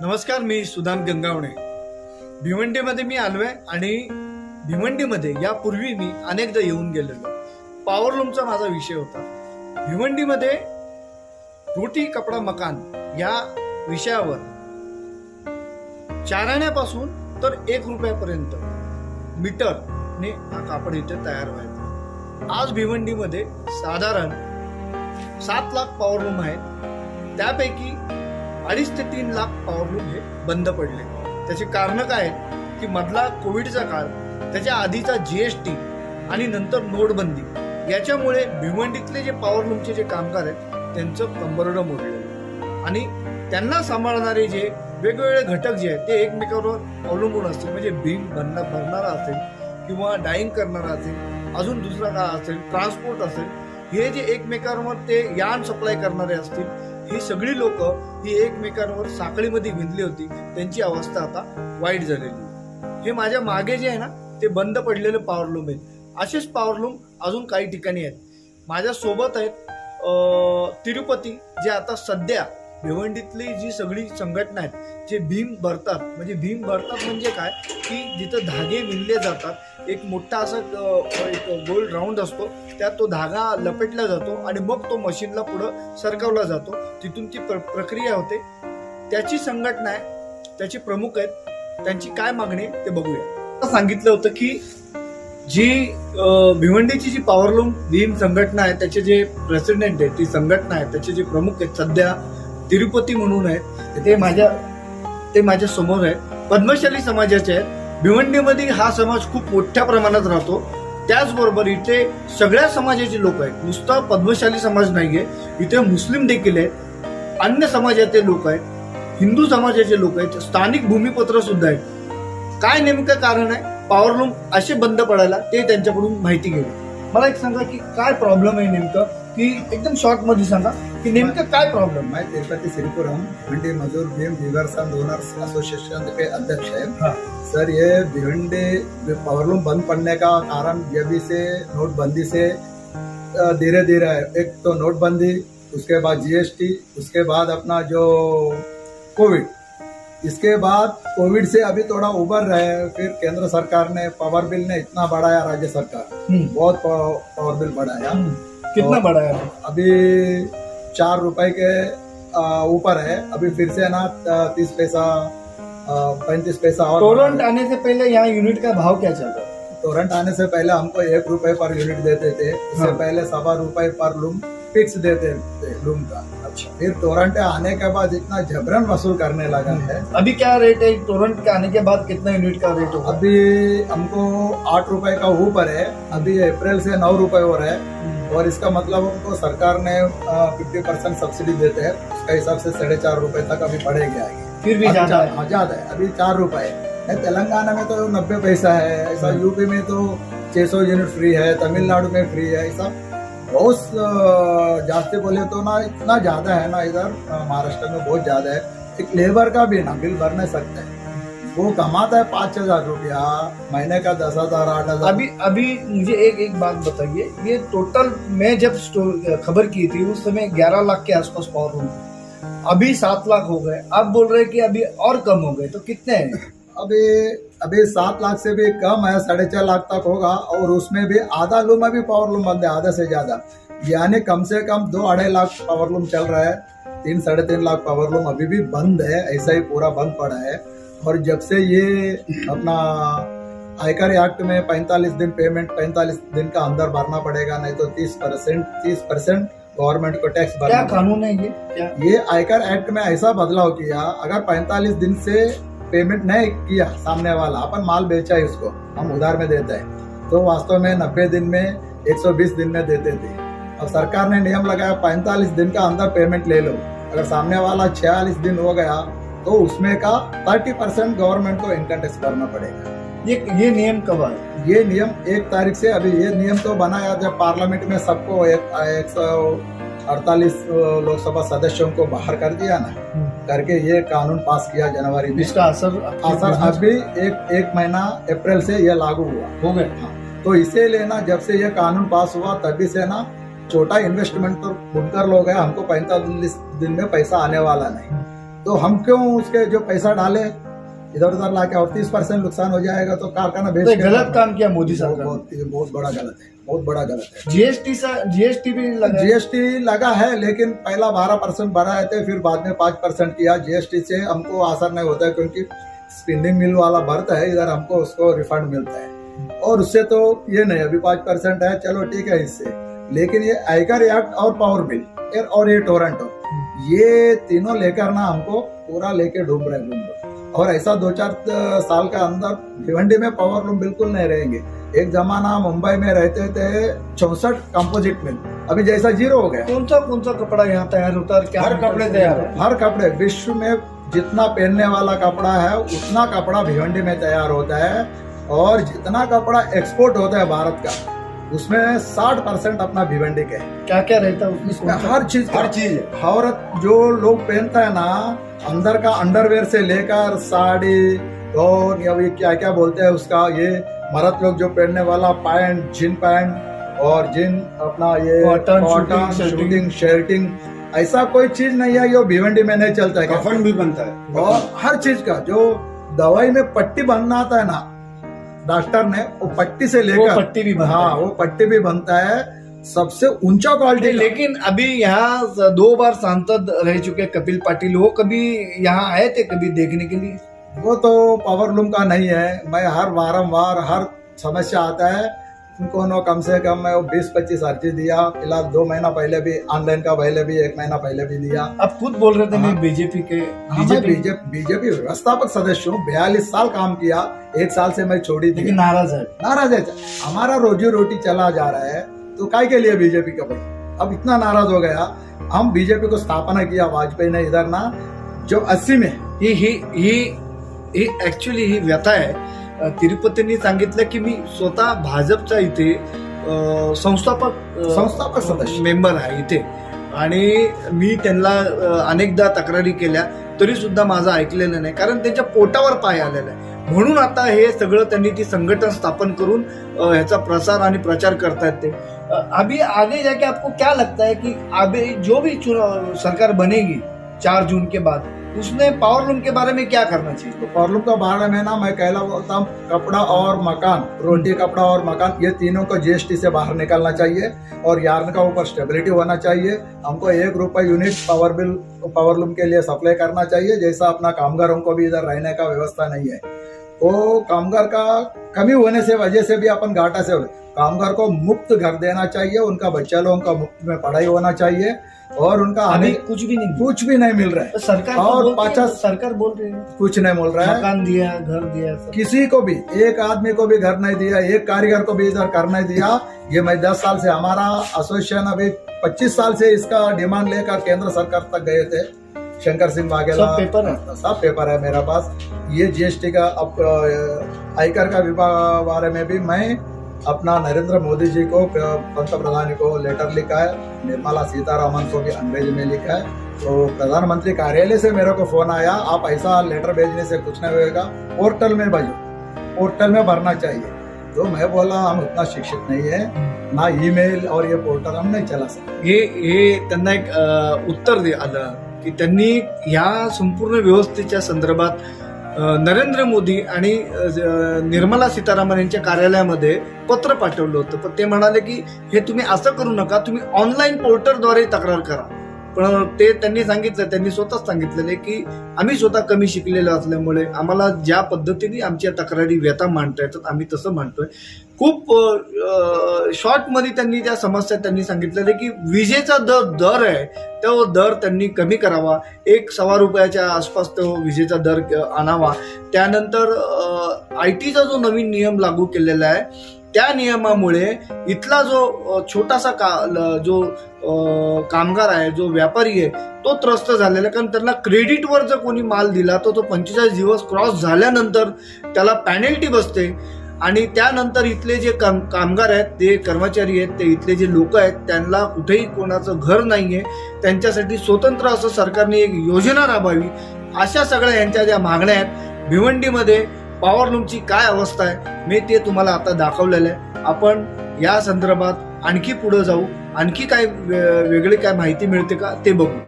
नमस्कार मी सुदान गंगावणे. भिवंडीमध्ये मी आलोय आणि भिवंडीमध्ये यापूर्वी मी अनेकदा येऊन गेलेलो. पॉवरलूमचा माझा विषय होता. भिवंडीमध्ये रोटी कपडा मकान या विषयावर चाराण्यापासून तर एक रुपयापर्यंत मीटरने हा कापड इथे तयार व्हायचा. आज भिवंडीमध्ये साधारण सात लाख पॉवरलूम आहेत. त्यापैकी अडीच ते तीन लाख पॉवरलूम हे बंद पडले. त्याची कारण काय आहेत? की मधला कोविडचा काळ त्याच्या आधीचा जीएसटी आणि नंतर नोटबंदी याच्यामुळे भिवंडीतले जे पॉवरलूमचे जे कामगार आहेत त्यांचं कंबरडं मोडलं. आणि त्यांना सांभाळणारे जे वेगवेगळे घटक जे आहेत ते एकमेकांवर अवलंबून असतील. म्हणजे भीम भरणार भरणारा असेल किंवा डाईंग करणारा असेल अजून दुसरा काय असेल ट्रान्सपोर्ट असेल हे जे एकमेकांवर ते यान सप्लाय करणारे असतील ही सगळी लोक ही एकमेकांवर साखळीमध्ये विंधली होती. त्यांची अवस्था आता वाईट झालेली हे माझ्या मागे जे आहे ना ते बंद पडलेले पॉवरलूम आहेत असेच पॉवरलूम अजून काही ठिकाणी आहेत. माझ्या सोबत आहेत तिरुपती जे आता सध्या भिवंडीतली जी सगळी संघटना आहेत जे भीम भरतात. म्हणजे भीम भरतात म्हणजे काय? की जिथं धागे विणले जातात एक मोठा असा एक गोल राऊंड असतो. त्यात तो धागा लपेटला जातो आणि मग तो मशीनला पुढं सरकवला जातो. तिथून ती प्र प्रक्रिया होते. त्याची संघटना आहे त्याचे प्रमुख आहेत त्यांची काय मागणी ते बघूया. सांगितलं होतं की जी भिवंडीची जी पॉवरलूम भीम संघटना आहे त्याचे जे प्रेसिडेंट आहे ती संघटना आहे त्याचे जे प्रमुख आहेत सध्या तिरुपती म्हणून आहेत ते माझ्या ते माझ्यासमोर आहेत. पद्मशाली समाजाचे आहेत भिवंडीमध्ये हा समाज खूप मोठ्या प्रमाणात राहतो. त्याचबरोबर इथे सगळ्या समाजाचे लोक आहेत. नुसता पद्मशाली समाज नाहीये. इथे मुस्लिम देखील आहेत. अन्य समाजाचे लोक आहेत. हिंदू समाजाचे लोक आहेत. स्थानिक भूमिपत्र सुद्धा आहेत. काय नेमकं कारण आहे? पॉवरलूम असे बंद पडायला ते त्यांच्याकडून माहिती घेऊ मला एक सांगा की काय प्रॉब्लेम आहे नेमकं? की एकदम शॉर्ट मध्ये सांगा की नेमकं काय प्रॉब्लेम मैं तिरुपति श्रीपुरम भिवंडी मजदूर भीम वीवर्सन ओनर्स एसोसिएशन के अध्यक्ष है हाँ। सर ये भिवंडी पावरलूम बंद पड़ने का? कारण जब से नोटबंदी से धीरे धीरे एक तो नोटबंदी उसके बाद जीएसटी उसके बाद अपना जो कोविड इसके बाद कोविड से अभी थोड़ा उबर रहे हैं फिर केंद्र सरकार ने पावर बिल ने इतना बढ़ाया राज्य सरकार. हम्म, बहुत पावर बिल बढ़ाया. हम्म, कितना बड़ा है? अभी चार रुपए के ऊपर है। अभी फिर से ना तीस पैसा पैंतीस पैसा और टोरंट आने से पहले यहाँ यूनिट का भाव क्या चल रहा है? टोरंट आने से पहले हमको एक रुपए पर यूनिट देते थे। उससे हाँ। पहले सवा रुपए पर लूम फिक्स देते थे लूम का अच्छा फिर टोरंट आने के बाद इतना जबरन वसूल करने लगा है। अभी क्या रेट है? टोरंट के आने के बाद कितना यूनिट का रेट होगा? अभी हमको आठ रुपए का ऊपर है। अभी अप्रैल से नौ रुपए हो रहा है। और इसका मतलब हमको सरकार ने फिफ्टी परसेंट सब्सिडी देते हैं। उसका हिसाब से साढ़े चार रुपए तक अभी बढ़ेगी आगे फिर भी ज़्यादा है। हाँ, ज़्यादा है। अभी चार रुपए है। तेलंगाना में तो नब्बे पैसा है। ऐसा हम्म। यूपी में तो छह सौ यूनिट फ्री है। तमिलनाडु में फ्री है। ऐसा बहुत जास्ती बोले तो ना इतना ज़्यादा है ना इधर महाराष्ट्र में बहुत ज़्यादा है। एक लेबर का भी ना बिल भर नहीं सकते। वो कमाता है पाँच हज़ार रुपया, महीने का दस हज़ार, आठ हज़ार। अभी अभी मुझे एक एक बात बताइए, ये टोटल मैं जब खबर की थी, उस समय ग्यारह लाख के आसपास पावर रूम अभी सात लाख हो गए। आप बोल रहे हैं कि अभी और कम हो गए तो कितने हैं? अभी अभी सात लाख से भी कम है साढ़े चार लाख तक होगा और उसमें भी आधा लूम अभी पावर लूम बंद है आधा से ज़्यादा। यानी कम से कम दो अढ़ाई लाख पावर लूम चल रहा है तीन साढ़े तीन लाख पावर लूम अभी भी बंद है ऐसा ही पूरा बंद पड़ा है। और जब से ये अपना आयकर एक्ट में पैंतालीस दिन पेमेंट पैंतालीस दिन का अंदर भरना पड़ेगा नहीं तो तीस परसेंट तीस परसेंट गवर्नमेंट को टैक्स भरना क्या कानून है ये? क्या? ये आयकर एक्ट में ऐसा बदलाव किया अगर 45 दिन से पेमेंट नहीं किया सामने वाला अपन माल बेचा है उसको हम उधार में देते हैं। तो वास्तव में 90 दिन में 120 दिन में देते थे। अब सरकार ने नियम लगाया 45 दिन का अंदर पेमेंट ले लो। अगर सामने वाला 46 दिन हो गया तो उसमें का 30 परसेंट गवर्नमेंट को इनकम टैक्स भरना पड़ेगा। ये ये नियम कब आया? ये नियम एक तारीख से अभी ये नियम तो बनाया जब पार्लियामेंट में सबको एक, एक सौ अड़तालीस लोकसभा सदस्यों को बाहर कर दिया ना। करके ये कानून पास किया जनवरी में। इसका असर असर अभी एक एक महीना अप्रैल से यह लागू हुआ। हो गया। था तो इसे लेना जब से यह कानून पास हुआ तभी से ना छोटा इन्वेस्टमेंट तो बुनकर लोग है हमको पैंतालीस दिन में पैसा आने वाला नहीं। तो हम क्यों उसके जो पैसा डाले? इधर उधर ला के और तीस परसेंट नुकसान हो जाएगा तो कारखाना बेच तो गलत काम किया मोदी सरकार बहुत बहुत बड़ा गलत है बहुत बड़ा गलत है। जीएसटी सा जीएसटी भी लगा जीएसटी लगा है लेकिन पहला बारह परसेंट बढ़ाए थे फिर बाद में पाँच परसेंट किया। जीएसटी से हमको असर नहीं होता है क्योंकि स्पिनिंग मिल वाला भरता है इधर हमको उसको रिफंड मिलता है। और उससे तो ये नहीं अभी पाँच परसेंट है चलो ठीक है इससे। लेकिन ये आयकर एक्ट और पावर बिल और ये टोरेंटो ये तीनों लेकर ना हमको पूरा लेके डूब रहे घूम रहे और ऐसा दो चार साल का अंदर भिवंडी में पावर लूम बिल्कुल नहीं रहेंगे। एक जमाना मुंबई में रहते थे चौसठ कंपोजिट मिल अभी जैसा ज़ीरो हो गया। कौन सा कौन सा कपड़ा यहाँ तैयार होता है क्या हर कपड़े तैयार है। हर कपड़े विश्व में जितना पहनने वाला कपड़ा है उतना कपड़ा भिवंडी में तैयार होता है। और जितना कपड़ा एक्सपोर्ट होता है भारत का उसमें साठ परसेंट अपना भिवंडी का है। क्या क्या रहता है उसमें? हर चीज़ हर चीज़ औरत जो लोग पहनता है ना अंदर का अंडरवेयर से लेकर साड़ी और या ये क्या क्या बोलते हैं उसका ये मर्द लोग जो पहनने वाला पैंट जीन पैंट और जीन अपना ये कॉटन शूटिंग शर्टिंग। ऐसा कोई चीज़ नहीं है जो भिवंडी में नहीं चलता है। कफन भी बनता है। और हर चीज़ का जो दवाई में पट्टी बनना आता है ना डॉक्टर ने वो पट्टी से लेकर पट्टी भी हाँ वो पट्टी भी बनता है। सबसे ऊँचा क्वालिटी लेकिन अभी यहाँ दो बार सांसद रह चुके कपिल पाटिल। वो कभी यहाँ आए थे कभी देखने के लिए? वो तो पावर लूम का नहीं है। मैं हर बारम्बार हर समस्या आता है। उनको नो कम से कम मैं वो बीस पच्चीस अर्जी दिया। फ़िलहाल दो महीना पहले भी ऑनलाइन का पहले भी एक महीना पहले भी दिया। आप खुद बोल रहे थे मैं हाँ। बीजेपी के हाँ, बीजेपी बीजेपी व्यवस्थापक सदस्य हूँ बयालीस साल काम किया एक साल से मैं छोड़ी थी नाराज़ है। नाराज़ है। हमारा रोजी रोटी चला जा रहा है तो काय के लिए बीजेपी का भाई? अब इतना नाराज़ हो गया हम बीजेपी को स्थापना किया वाजपेयी ने इधर ना जो अस्सी में ही ही ही ही ऍक्च्युली ही व्यथा अ, तिरुपतींनी सांगितलं की मी स्वतः भाजपचा इथे संस्थापक संस्थापक सदस्य. मेंबर आहे इथे. आणि मी त्यांना अनेकदा तक्रारी केल्या तरी सुद्धा माझं ऐकलेलं नाही कारण त्यांच्या पोटावर पाय आलेला आहे. म्हणून आता हे सगळं त्यांनी ती संघटन स्थापन करून ह्याचा प्रसार आणि प्रचार करतायत ते. अभी आगे जाके आपको क्या लगता है कि अभी जो भी चुनाव सरकार बनेगी चार जून के बाद? उसने पावर लूम के बारे में क्या करना चाहिए? तो पावर लूम का बारे में ना मैं कहला बोलता हूँ कपड़ा और मकान, रोटी, कपड़ा और मकान, ये तीनों को जीएसटी से बाहर निकालना चाहिए और यार्न का ऊपर स्टेबिलिटी होना चाहिए। हमको एक रुपये unit power bill power loom के लिए सप्लाई करना चाहिए, जैसा अपना कामगारों को भी इधर रहने का व्यवस्था नहीं है। तो कामगार का कमी होने से वजह से भी अपन घाटा से कामगार को मुफ़्त घर देना चाहिए उनका बच्चा लोगों का मुफ़्त में पढ़ाई होना चाहिए और उनका अभी कुछ भी नहीं कुछ भी नहीं मिल रहा है। तो सरकार और पचास- सरकार बोल रही है। कुछ नहीं मिल रहा है। मकान दिया घर दिया किसी को भी एक आदमी को भी घर नहीं दिया एक कारीगर को भी इधर कर नहीं दिया ये मैं दस साल से हमारा एसोसिएशन अभी पच्चीस साल से इसका डिमांड लेकर केंद्र सरकार तक गए थे। शंकर सिंह वाघेला सब पेपर है? सब पेपर है मेरे पास। ये जीएसटी का अब आयकर का विभाग बारे में भी मैं अपना नरेंद्र मोदी जी को पंतप्रधान को लेटर लिखा है। निर्मला सीतारामन को भी अंग्रेज़ी में लिखा है। तो प्रधानमंत्री कार्यालय से मेरे को फ़ोन आया आप ऐसा लेटर भेजने से कुछ नहीं होगा पोर्टल में भेजो पोर्टल में भरना चाहिए। तो मैं बोला हम उतना शिक्षित नहीं है ना ईमेल और ये पोर्टल हम नहीं चला सकते। हे हे त्यांना एक उत्तर दे आलं की त्यांनी ह्या संपूर्ण व्यवस्थेच्या संदर्भात नरेंद्र मोदी आणि ज- निर्मला सीतारामन यांच्या कार्यालयामध्ये पत्र पाठवलं होतं. पण ते म्हणाले की हे तुम्ही असं करू नका तुम्ही ऑनलाईन पोर्टलद्वारे तक्रार करा. पण ते त्यांनी सांगितलं त्यांनी स्वतःच सांगितलेलं आहे की आम्ही स्वतः कमी शिकलेलो असल्यामुळे आम्हाला ज्या पद्धतीने आमच्या तक्रारी व्यथा मांडता येतात आम्ही तसं मांडतोय. खूप शॉर्टमध्ये त्यांनी त्या समस्या त्यांनी सांगितलेल्या की विजेचा दर दर आहे तो दर त्यांनी कमी करावा. एक सव्वा रुपयाच्या आसपास तो विजेचा दर आणावा. त्यानंतर आय टीचा जो नवीन नियम लागू केलेला आहे त्या नियमामुळे इथला जो छोटासा का ल- जो कामगार आहे जो व्यापारी आहे तो त्रस्त झालेला आहे. कारण त्यांना क्रेडिटवर जर कोणी माल दिला तर तो पंचेचाळीस दिवस क्रॉस झाल्यानंतर त्याला पॅनल्टी बसते. आणि त्यानंतर इथले जे काम कामगार आहेत ते कर्मचारी आहेत ते इथले जे लोक आहेत त्यांना कुठेही कोणाचं घर नाही आहे त्यांच्यासाठी स्वतंत्र असं सरकारने एक योजना राबवावी. अशा सगळ्या यांच्या ज्या मागण्या आहेत भिवंडीमध्ये पॉवर लूमची काय अवस्था आहे मी ते तुम्हाला आता दाखवलेलं आहे. आपण या संदर्भात आणखी पुढं जाऊ आणखी काय वे- वेगळी काय माहिती मिळते का ते बघू.